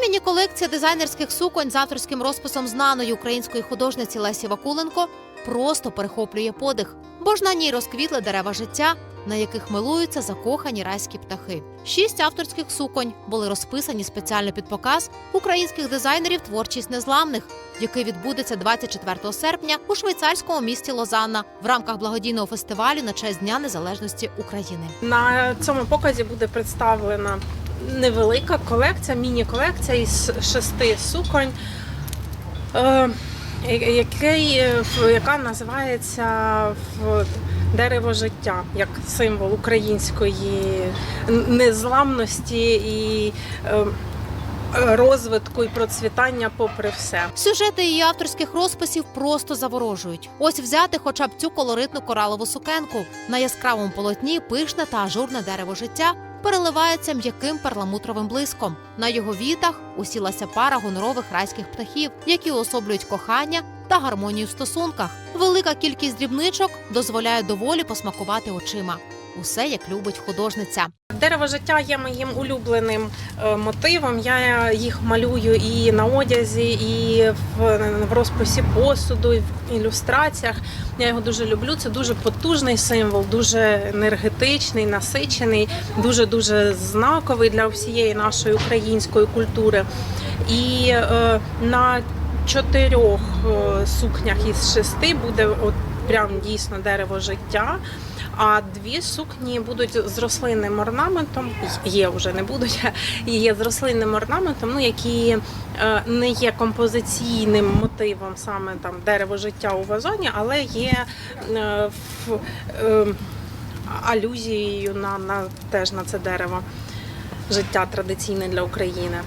Ця міні-колекція дизайнерських суконь з авторським розписом знаної української художниці Лесі Вакуленко просто перехоплює подих, бо ж на ній розквітли дерева життя, на яких милуються закохані райські птахи. Шість авторських суконь були розписані спеціально під показ українських дизайнерів творчість незламних, який відбудеться 24 серпня у швейцарському місті Лозанна в рамках благодійного фестивалю на честь Дня Незалежності України. На цьому показі буде представлена невелика колекція, міні-колекція із шести суконь, е, який, е, яка називається дерево життя як символ української незламності і е, розвитку і процвітання попри все. Сюжети її авторських розписів просто заворожують. Ось взяти хоча б цю колоритну коралову сукенку. На яскравому полотні пишне та ажурне дерево життя переливається м'яким перламутровим блиском. На його вітах усілася пара гонорових райських птахів, які уособлюють кохання та гармонію в стосунках. Велика кількість дрібничок дозволяє доволі посмакувати очима. Усе як любить художниця. Дерево життя є моїм улюбленим е, мотивом. Я їх малюю і на одязі, і в, розписі посуду, і в ілюстраціях. Я його дуже люблю. Це дуже потужний символ, дуже енергетичний, насичений, дуже дуже знаковий для всієї нашої української культури. І е, на чотирьох е, сукнях із шести буде от прям дійсно дерево життя. А дві сукні будуть з рослинним орнаментом. Є вже не будуть, є з рослинним орнаментом, ну які е, не є композиційним мотивом саме там дерево життя у вазоні, але є е, в, е, алюзією на, на теж на це дерево життя традиційне для України.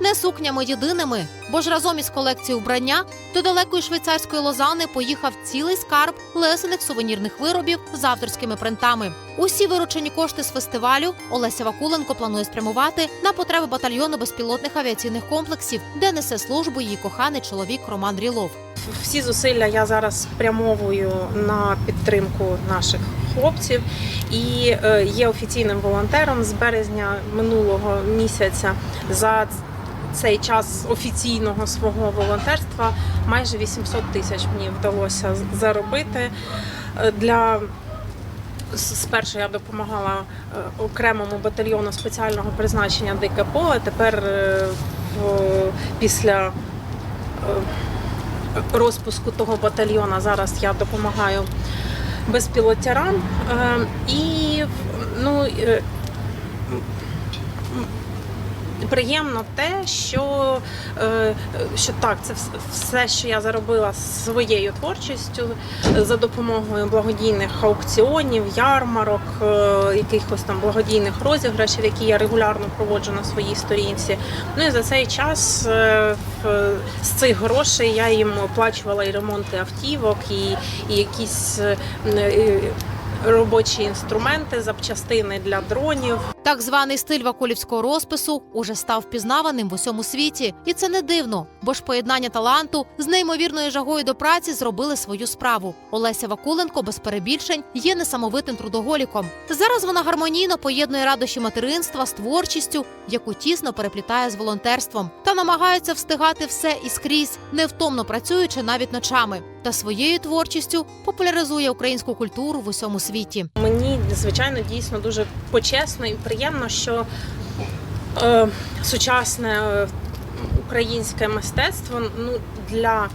Не сукнями єдиними, бо ж разом із колекцією вбрання до далекої швейцарської лозани поїхав цілий скарб лесених сувенірних виробів з авторськими принтами. Усі виручені кошти з фестивалю Олеся Вакуленко планує спрямувати на потреби батальйону безпілотних авіаційних комплексів, де несе службу її коханий чоловік Роман Рілов. Всі зусилля я зараз спрямовую на підтримку наших хлопців і е, є офіційним волонтером з березня минулого місяця за цей час офіційного свого волонтерства майже 800 тисяч мені вдалося заробити Е, для Спершу я допомагала е, окремому батальйону спеціального призначення Дике поле. Тепер е, після розпуску того батальйона зараз я допомагаю безпілотярам. І ну, приємно те, що, е, що так, це все, що я заробила своєю творчістю за допомогою благодійних аукціонів, ярмарок, е, якихось там благодійних розіграшів, які я регулярно проводжу на своїй сторінці. Ну і за цей час е, з цих грошей я їм оплачувала і ремонти автівок, і, і якісь робочі інструменти, запчастини для дронів. Так званий стиль вакулівського розпису уже став впізнаваним в усьому світі, і це не дивно, бо ж поєднання таланту з неймовірною жагою до праці зробили свою справу. Олеся Вакуленко без перебільшень є несамовитим трудоголіком. Зараз вона гармонійно поєднує радощі материнства з творчістю, яку тісно переплітає з волонтерством, та намагається встигати все і скрізь, невтомно працюючи навіть ночами. Та своєю творчістю популяризує українську культуру в усьому світі. Мені звичайно дійсно дуже почесно і приємно, що е, сучасне е, українське мистецтво ну, для,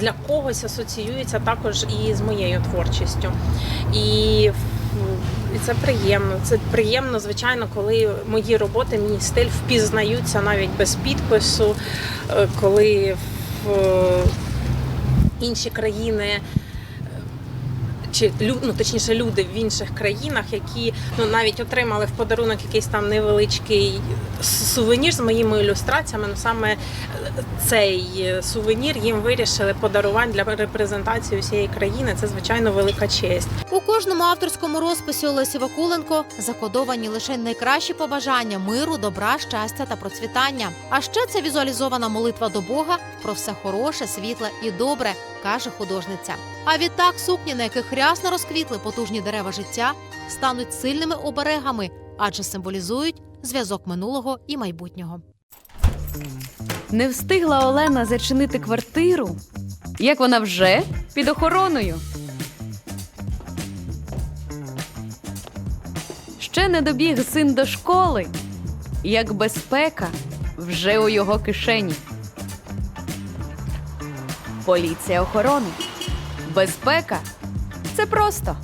для когось асоціюється також і з моєю творчістю. І, і це приємно. Це приємно, звичайно, коли мої роботи, мій стиль впізнаються навіть без підпису, е, коли в інші країни чи лю- ну, точніше люди в інших країнах, які ну навіть отримали в подарунок якийсь там невеличкий сувенір з моїми ілюстраціями. Ну саме е, цей е, сувенір їм вирішили подарувати для репрезентації усієї країни. Це звичайно велика честь. У кожному авторському розписі Олесі Вакуленко закодовані лише найкращі побажання миру, добра, щастя та процвітання. А ще це візуалізована молитва до Бога про все хороше, світле і добре, каже художниця. А відтак сукні, на яких рясно розквітли потужні дерева життя, стануть сильними оберегами, адже символізують зв'язок минулого і майбутнього. Не встигла Олена зачинити квартиру, як вона вже під охороною. Ще не добіг син до школи, як безпека вже у його кишені. Поліція охорони. Безпека це просто.